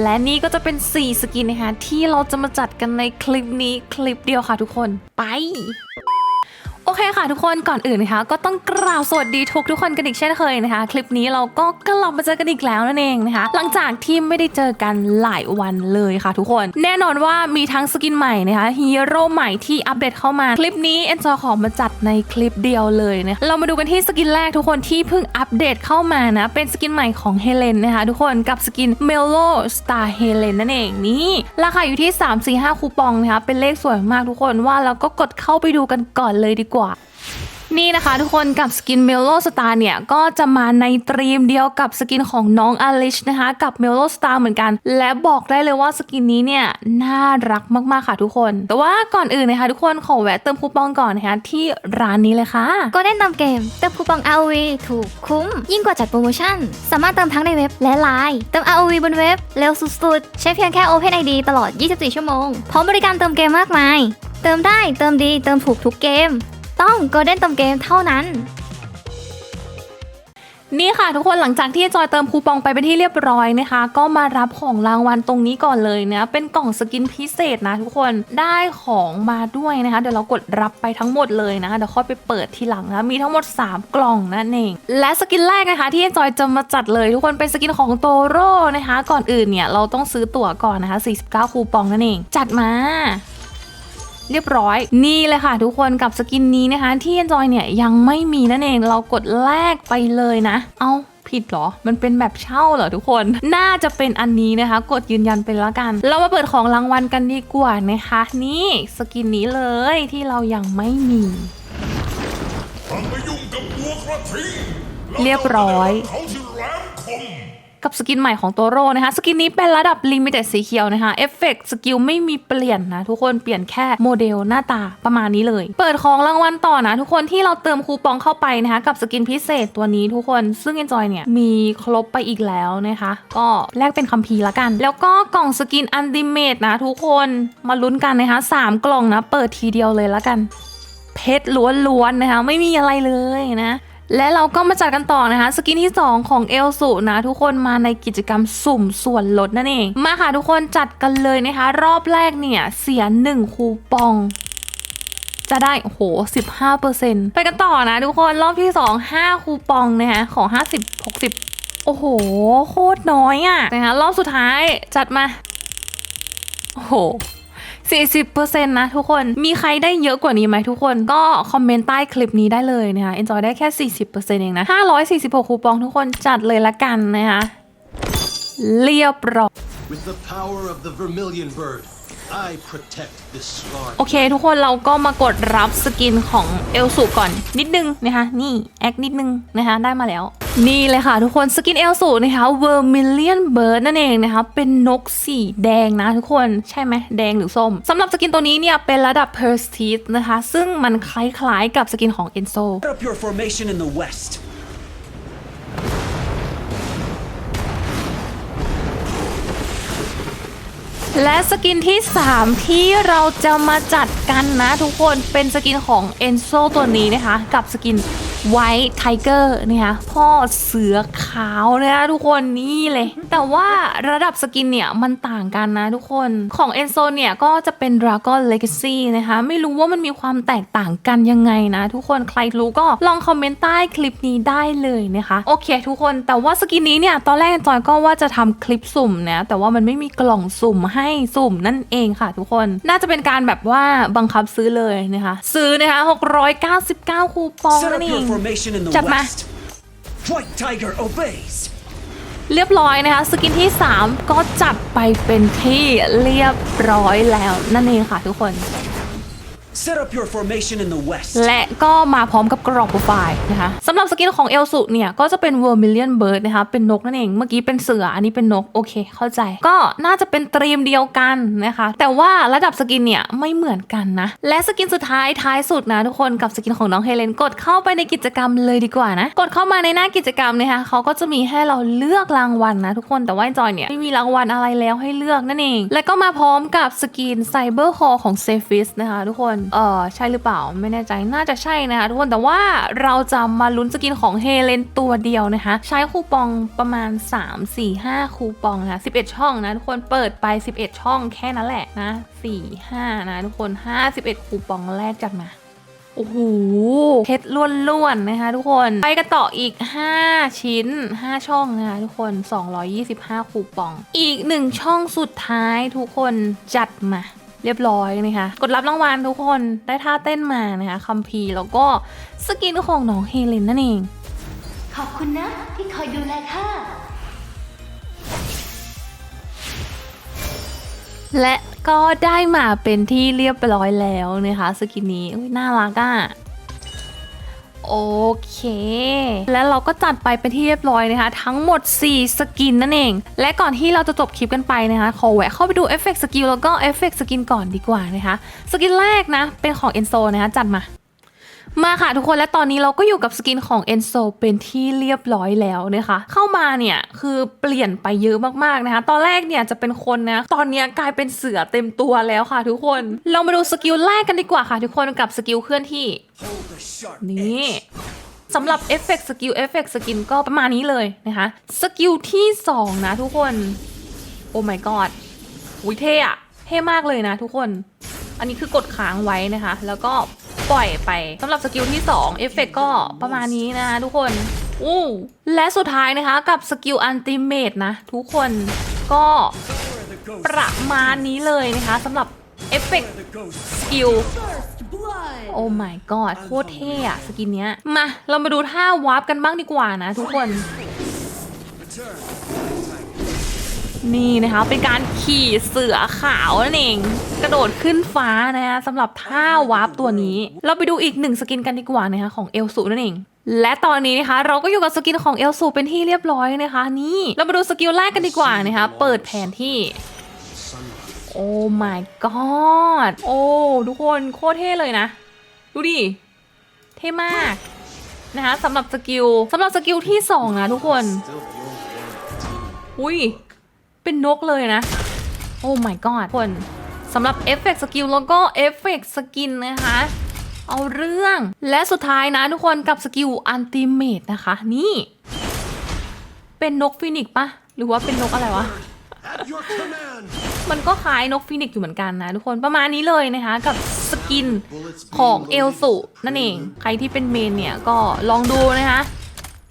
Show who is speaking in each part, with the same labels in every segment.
Speaker 1: และนี่ก็จะเป็น 4 สกินนะคะที่เราจะมาจัดกันในคลิปนี้คลิปเดียวค่ะทุกคนไป เคค่ะทุกคนก่อนอื่นนะคะ ก็ต้องกราบสวัสดีทุกทุกคนกันอีกเช่นเคยนะคะ คลิปนี้เราก็กลับมาเจอกันอีกแล้วนั่นเองนะคะ หลังจากที่ไม่ได้เจอกันหลายวันเลยค่ะทุกคน แน่นอนว่ามีทั้งสกินใหม่นะคะฮีโร่ใหม่ที่อัปเดตเข้ามา คลิปนี้เอ็นจอขอมาจัดในคลิปเดียวเลยนะะเรามาดูกันที่สกินแรกทุกคนที่เพิ่งอัปเดตเข้ามานะเป็นสกินใหม่ของเฮเลนนะคะทุกคนกับสกิน m e l o Star Helen นั่นเองนี่ราคาอยู่ที่ 3 4 5คูปองนะคะเป็นเลขสวยมากทุกคนว่าแล้วก็กดเข้าไปดูกันก่อนเลยดีกว่า นี่นะคะทุกคนกับสกินเมลโลสตาร์เนี่ย ก็จะมาในตรีมเดียวกับสกินของน้องอลิชนะคะ กับเมลโลสตาร์เหมือนกัน และบอกได้เลยว่าสกินนี้เนี่ย น่ารักมากๆค่ะทุกคน แต่ว่าก่อนอื่นนะคะทุกคนขอแวะเติมคูปองก่อนนะคะที่ร้านนี้เลยค่ะ
Speaker 2: ก็เล่นเติมเกมเติมคูปอง ROV ถูกคุ้ม ยิ่งกว่าจัดโปรโมชั่น สามารถเติมทั้งในเว็บและไลน์เติม ROV บนเว็บเร็วสุดๆใช้เพียงแค่ Open ID ตลอด 24 ชั่วโมงพร้อมบริการเติมเกมมากมาย เติมได้เติมดีเติมถูกทุกเกม ต้อง Golden เติมเกมเท่านั้น
Speaker 1: นี่ค่ะทุกคนหลังจากที่จอยเติมคูปองไปเป็นที่เรียบร้อยนะคะ ก็มารับของรางวัลตรงนี้ก่อนเลยนะเป็นกล่องสกินพิเศษนะทุกคนได้ของมาด้วยนะคะ เดี๋ยวเรากดรับไปทั้งหมดเลยนะคะเดี๋ยวค่อยไปเปิดทีหลังนะมีทั้งหมด 3 กล่องนั่นเองและสกินแรกนะคะ ที่จอยจะมาจัดเลย ทุกคนเป็นสกินของโตโร่นะคะ ก่อนอื่นเนี่ยเราต้องซื้อตั๋วก่อนนะคะ49 คูปองนั่นเอง จัดมา เรียบร้อย นี่เลยค่ะ ทุกคนกับสกินนี้นะคะที่ Enjoy เนี่ยยังไม่มีนั่นเองเรากดแลกไปเลยนะ เอาผิดเหรอ มันเป็นแบบเช่าเหรอทุกคน น่าจะเป็นอันนี้นะคะ กดยืนยันไปแล้วกัน เรามาเปิดของรางวัลกันดีกว่านะคะ นี่สกินนี้เลยที่เรายังไม่มี
Speaker 3: ทำไปยุ่งกับบัวกระทิง
Speaker 1: เรียบร้อย กับสกินใหม่ของตัวโรนะคะสกินนี้เป็นระดับลิมิเต็ดสีเขียวนะคะเอฟเฟกต์สกิลไม่มีเปลี่ยนนะทุกคนเปลี่ยนแค่โมเดลหน้าตาประมาณนี้เลย เปิดของรางวัลต่อนะ ทุกคนที่เราเติมคูปองเข้าไปนะคะกับสกินพิเศษตัวนี้ทุกคนซึ่ง Enjoy เนี่ยมีครบไปอีกแล้วนะคะ ก็แลกเป็นคัมภีร์ละกัน แล้วก็กล่องสกินอันติเมตนะทุกคนมาลุ้นกันนะคะสามกล่องนะเปิดทีเดียวเลยละกัน เพชรล้วนๆนะคะไม่มีอะไรเลยนะ และเราก็มาจัดกันต่อนะคะ สกินที่ 2 ของเอลสุนะ ทุกคนมาในกิจกรรมสุ่มส่วนลดนั่นเอง มาค่ะทุกคนจัดกันเลยนะคะ รอบแรกเนี่ยเสีย 1 คูปองจะได้โอ้โห15%ไปกันต่อนะทุกคน รอบที่ 2 5 คูปองนะคะของ 50 60 โอ้โห โคตรน้อยอะ่ะนะคะรอบสุดท้ายจัดมา โอ้โห 40%นะทุกคน มีใครได้เยอะกว่านี้ไหมทุกคน ก็คอมเมนต์ใต้คลิปนี้ได้เลยนะคะ enjoy ได้แค่ 40%เองนะ 546 คูปองทุกคนจัดเลยละกันนะคะ เรียบร้อย
Speaker 4: With the power of the vermilion bird, I protect this scarred
Speaker 1: โอเค ทุกคนเราก็มากดรับสกินของเอลสุก่อนนิดนึงนะคะนี่แอคนิดนึงนะคะได้มาแล้วนี่เลยค่ะทุกคนสกินเอลสุนะคะ Vermilion Bird นั่นเองนะคะเป็นนกสีแดงนะทุกคนใช่ไหมแดงหรือส้มสำหรับสกินตัวนี้เนี่ยเป็นระดับ Prestige นะคะซึ่งมันคล้ายๆกับสกินของ Enzo
Speaker 5: Set up your formation
Speaker 1: และสกินที่ 3 ที่เราจะมาจัดกันนะทุกคนเป็นสกินของ e n โซตัวนี้นะคะ กับสกิน White Tiger นะคะพ่อเสือขาวนะคะทุกคนนี่เลย แต่ว่าระดับสกินเนี่ย มันต่างกันนะทุกคนของ Enzo เนี่ยก็จะเป็น Dragon Legacy นะคะ ไม่รู้ว่ามันมีความแตกต่างกันยังไงนะ ทุกคนใครรู้ก็ลองคอมเมนต์ใต้คลิปนี้ได้เลยนะคะ โอเค ทุกคนแต่ว่าสกินนี้เนี่ย ตอนแรกจอยก็ว่าจะทำคลิปสุ่มนะแต่ว่ามันไม่มีกล่องสุ่มให้สุ่มนั่นเองค่ะ ทุกคนน่าจะเป็นการแบบว่าบังคับซื้อเลยนะคะ ซื้อนะคะ699 คูปองนั่นเอง
Speaker 5: formation in the
Speaker 1: Chặt mà.
Speaker 5: west. White tiger obeys.
Speaker 1: เรียบร้อยนะคะสกินที่ 3 ก็จับไปเป็นที่เรียบร้อยแล้วนั่นเองค่ะทุกคน
Speaker 5: Set up your formation in the west.
Speaker 1: และก็มาพร้อมกับกรอบโปรไฟล์นะคะสำหรับสกินของเอลสุเนี่ย ก็จะเป็น Vermilion Bird นะคะ เป็นนกนั่นเอง เมื่อกี้เป็นเสือ อันนี้เป็นนก โอเค เข้าใจ ก็น่าจะเป็นตรีมเดียวกันนะคะ แต่ว่าระดับสกินเนี่ย ไม่เหมือนกันนะ และสกินสุดท้ายท้ายสุดนะทุกคนกับสกินของน้องเฮเลนกดเข้าไปในกิจกรรมเลยดีกว่านะ กดเข้ามาในหน้ากิจกรรมนะคะเขาก็จะมีให้เราเลือกรางวัลนะทุกคน แต่ว่าจอยเนี่ยไม่มีรางวัลอะไรแล้วให้เลือกนั่นเอง และก็มาพร้อมกับสกินไซเบอร์คอของเซฟิสนะคะทุกคนเออใช่หรือเปล่าไม่แน่ใจน่าจะใช่นะคะทุกคนแต่ว่าเราจะมาลุ้นสกินของเฮเลนตัวเดียวนะคะ ใช้คูปองประมาณ 3 4 5 คูปองนะคะ11 ช่องนะทุกคนเปิดไป 11 ช่องแค่นั้นแหละนะ4 5นะทุกคน 51 คูปองแรกจัดมาโอ้โหเพชรล้วนๆนะคะทุกคน ไปกันต่ออีก 5 ชิ้น 5 ช่องนะคะทุกคน 225 คูปอง อีก 1 ช่องสุดท้ายทุกคนจัดมา เรียบร้อยนะคะ กดรับรางวัลทุกคนได้ท่าเต้นมานะคะคัมภีร์แล้วก็สกินของน้องเฮเลนนั่นเอง
Speaker 6: ขอบคุณนะ ที่คอยดูแลข้า
Speaker 1: และก็ได้มาเป็นที่เรียบร้อยแล้วนะคะ สกินนี้อุ๊ยน่ารักอะ่ะ โอเค แล้วเราก็จัดไปเป็นที่เรียบร้อยนะคะ ทั้งหมด 4 สกินนั่นเอง และก่อนที่เราจะจบคลิปกันไปนะคะ ขอแวะเข้าไปดูเอฟเฟกต์สกิลแล้วก็เอฟเฟกต์สกินก่อนดีกว่านะคะ สกินแรกนะ เป็นของ Enzo นะคะ จัดมา มาค่ะทุกคนและตอนนี้เราก็อยู่กับสกินของ Enzo เป็นที่เรียบร้อยแล้วนะคะ เข้ามาเนี่ยคือเปลี่ยนไปเยอะมากๆนะคะ ตอนแรกเนี่ยจะเป็นคนนะ ตอนนี้กลายเป็นเสือเต็มตัวแล้วค่ะทุกคน เรามาดูสกิลแรกกันดีกว่าค่ะทุกคนกับสกิลเคลื่อนที่ นี่สำหรับเอฟเฟกต์สกิลเอฟเฟกต์สกินก็ประมาณนี้เลยนะคะ สกิลที่ 2 นะทุกคน โอ้ my god อุ้ยเท่อะเท่มากเลยนะทุกคน อันนี้คือกดค้างไว้นะคะ แล้วก็ ปล่อยไปสำหรับสกิลที่2เอฟเฟกก็ประมาณนี้นะคะทุกคนอู้และสุดท้ายนะคะกับสกิลอันติเมตนะ ทุกคนก็ประมาณนี้เลยนะคะสำหรับเอฟเฟกสกิลโอ้ my god โคตรเท่อะสกินเนี้ย มา เรามาดูท่าวาร์ปกันบ้างดีกว่านะทุกคน นี่นะคะเป็นการขี่เสือขาวนั่นเอง กระโดดขึ้นฟ้านะคะสำหรับท่าวาร์ปตัวนี้ เราไปดูอีกหนึ่งสกินกันดีกว่านะคะของเอลสูนั่นเองและตอนนี้นะคะเราก็อยู่กับสกินของเอลสูเป็นที่เรียบร้อยนะคะ นี่เรามาดูสกิลแรกกันดีกว่านะคะเปิดแผนที่โอ้ my god โอ้ทุกคนโคตรเท่เลยนะ ดูดิเท่มากนะคะสำหรับสกิลสำหรับสกิลที่ 2 นะทุกคน อุ้ย เป็นนกเลยนะ โอ้ my god ทุกคนสำหรับเอฟเฟกต์สกิลแล้วก็เอฟเฟกต์สกินนะคะ เอาเรื่องและสุดท้ายนะทุกคนกับสกิลอันติเมตนะคะ นี่ เป็นนกฟินิกปะหรือว่าเป็นนกอะไรวะมันก็คล้ายนกฟินิกอยู่เหมือนกันนะทุกคนประมาณนี้เลยนะคะ กับสกินของเอลสุนั่นเอง ใครที่เป็นเมนเนี่ยก็ลองดูนะคะ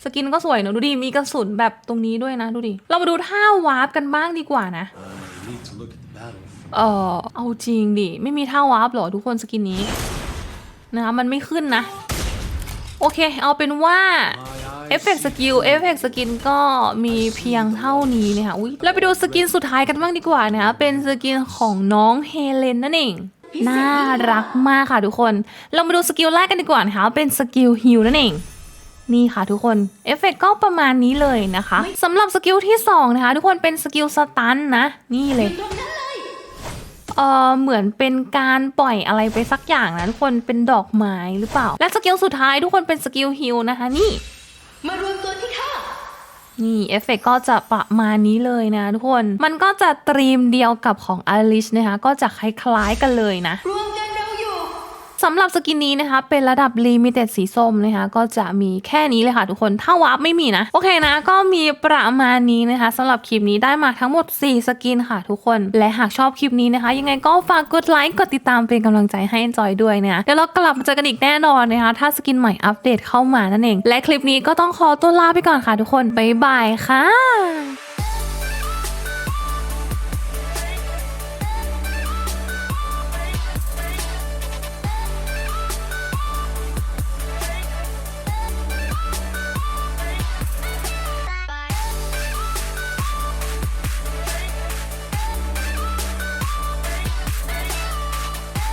Speaker 1: สกินก็สวยเนอะดูดิ มีกระสุนแบบตรงนี้ด้วยนะดูดิ เรามาดูท่าวาร์ปกันบ้างดีกว่านะ
Speaker 4: I need to look at the battle.
Speaker 1: เออเอาจริงดิ ไม่มีท่าวาร์ปหรอทุกคนสกินนี้นะคะมันไม่ขึ้นนะ โอเค เอาเป็นว่าเอฟเฟกต์สกิลเอฟเฟกต์สกินก็มีเพียงเท่านี้นะคะอุ้ยเราไปดูสกินสุดท้ายกันบ้างดีกว่านะคะเป็นสกินของน้องเฮเลนนั่นเองน่ารักมากค่ะทุกคน เรามาดูสกิลแรกกันดีกว่านะคะเป็นสกิลฮิลนั่นเอง นี่ค่ะทุกคนเอฟเฟกต์ก็ประมาณนี้เลยนะคะสำหรับสกิลที่2นะคะทุกคนเป็นสกิลสตันนะ นี่เลยเออเหมือนเป็นการปล่อยอะไรไปสักอย่างนะทุกคนเป็นดอกไม้หรือเปล่า และสกิลสุดท้ายทุกคนเป็นสกิลฮิลนะคะนี่
Speaker 6: มารวมตัวที่ข้า
Speaker 1: นี่เอฟเฟกต์ก็จะประมาณนี้เลยนะทุกคน มันก็จะตรีมเดียวกับของอลิชนะคะก็จะคล้ายๆกันเลยนะ
Speaker 6: รวมกันเราอยู่
Speaker 1: สำหรับสกินนี้นะคะ เป็นระดับลิมิเต็ดสีส้มนะคะ ก็จะมีแค่นี้เลยค่ะทุกคน ถ้าวาร์ปไม่มีนะ โอเคนะ ก็มีประมาณนี้นะคะสำหรับคลิปนี้ได้มาทั้งหมด 4 สกินค่ะทุกคน และหากชอบคลิปนี้นะคะ ยังไงก็ฝากกดไลค์ กดติดตามเป็นกำลังใจให้ Enjoy ด้วยนะเดี๋ยวเรากลับมาเจอกันอีกแน่นอนนะคะ ถ้าสกินใหม่อัปเดตเข้ามานั่นเอง และคลิปนี้ก็ต้องขอตัวลาไปก่อนค่ะทุกคนบ๊ายบายค่ะ